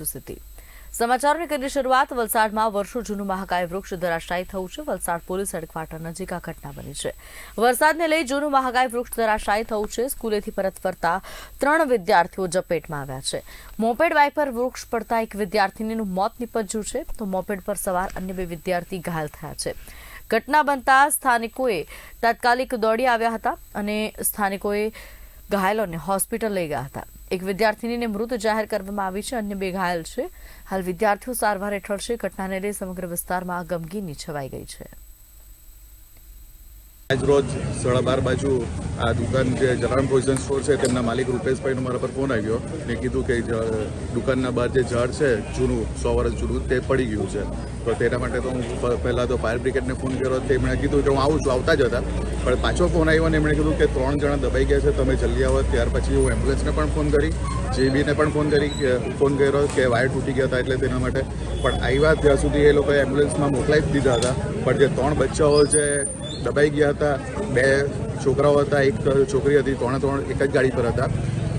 પહોંચી સ્થિતિ સમાચારની કરીએ શરૂઆત. વલસાડમાં વર્ષો જૂનું મહાકાય વૃક્ષ ધરાશાયી થયું છે. વલસાડ પોલીસ હેડક્વાર્ટર નજીક આ ઘટના બની છે. વરસાદને લઈ જૂનું મહાકાય વૃક્ષ ધરાશાયી થયું છે. સ્કૂલેથી પરત ફરતા ત્રણ વિદ્યાર્થીઓ ઝપેટમાં આવ્યા છે. મોપેડ બાઇક પર વૃક્ષ પડતા એક વિદ્યાર્થીનીનું મોત નીપજ્યું છે. તો મોપેડ પર સવાર અન્ય બે વિદ્યાર્થી ઘાયલ થયા છે. ઘટના બનતા સ્થાનિકોએ તાત્કાલિક દોડી આવ્યા હતા અને સ્થાનિકોએ ઘાયલોને હોસ્પિટલ લઈ ગયા હતા. એક વિદ્યાર્થીનીને મૃત જાહેર કરવામાં આવી છે, અન્ય બે ઘાયલ છે. હાલ વિદ્યાર્થીઓ સારવાર હેઠળ છે. ઘટનાને લઈ સમગ્ર વિસ્તારમાં ગમગીની છવાઈ ગઈ છે. આજ રોજ સાડા બાર બાજુ આ દુકાન જે જલારામ પ્રોવિઝન સ્ટોર છે, તેમના માલિક રૂપેશભાઈનો મારા પર ફોન આવ્યો ને કીધું કે દુકાનના બહાર જે ઝાડ છે, જૂનું, સો વર્ષ જૂનું, તે પડી ગયું છે. તો તેના માટે તો હું પહેલાં તો ફાયર બ્રિગેડને ફોન કર્યો તેમણે કીધું કે હું આવું છું, આવતા જ હતા. પણ પાછો ફોન આવ્યો ને એમણે કીધું કે ત્રણ જણા દબાઈ ગયા છે, તમે જલ્દી આવો. ત્યાર પછી હું એમ્બ્યુલન્સને પણ ફોન કરી, જેબીને પણ ફોન કરી ફોન કર્યો કે વાયર તૂટી ગયા હતા એટલે તેના માટે. પણ આવ્યા ત્યાં સુધી એ લોકોએ એમ્બ્યુલન્સમાં મોકલાવી જ દીધા હતા. પણ જે ત્રણ બચ્ચાઓ છે, દબાઈ ગયા હતા, બે છોકરાઓ હતા એક છોકરી હતી ત્રણે ત્રણ એક જ ગાડી પર હતા.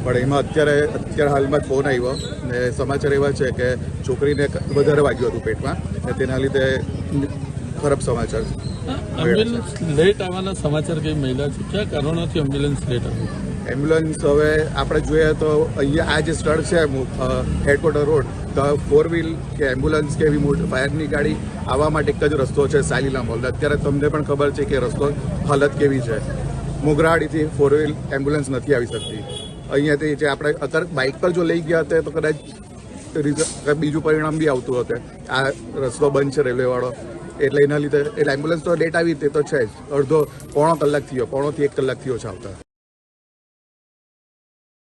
પણ એમાં અત્યારે અત્યારે હાલમાં ફોન આવ્યો ને સમાચાર એવા છે કે છોકરીને વધારે વાગ્યું હતું પેટમાં ને તેના લીધે ખરાબ સમાચાર. એમ્બ્યુલન્સ લેટ આવવાના સમાચાર કઈ મહિલા છે? કયા કારણોથી એમ્બ્યુલન્સ લેટ આવ્યું? એમ્બ્યુલન્સ હવે આપણે જોઈએ તો અહીંયા આ જે સ્થળ છે હેડક્વાર્ટર રોડ તો ફોર વ્હીલ કે એમ્બ્યુલન્સ કે એવી મોટી ફાયરની ગાડી આવવા માટે એક જ રસ્તો છે સાલીલા મોલ અત્યારે તમને પણ ખબર છે કે રસ્તો હાલત કેવી છે. મોગરાહાડીથી ફોર વ્હીલ એમ્બ્યુલન્સ નથી આવી શકતી. અહીંયાથી જે આપણે અત્યારે બાઇક પર જો લઈ ગયા હતા તો કદાચ બીજું પરિણામ બી આવતું હતું આ રસ્તો બંધ છે રેલવેવાળો. એટલે એના લીધે, એટલે એમ્બ્યુલન્સ તો લેટ આવી તે તો છે જ. અડધો, પોણો કલાક થયો, પોણોથી એક કલાક થયો છે આવતા.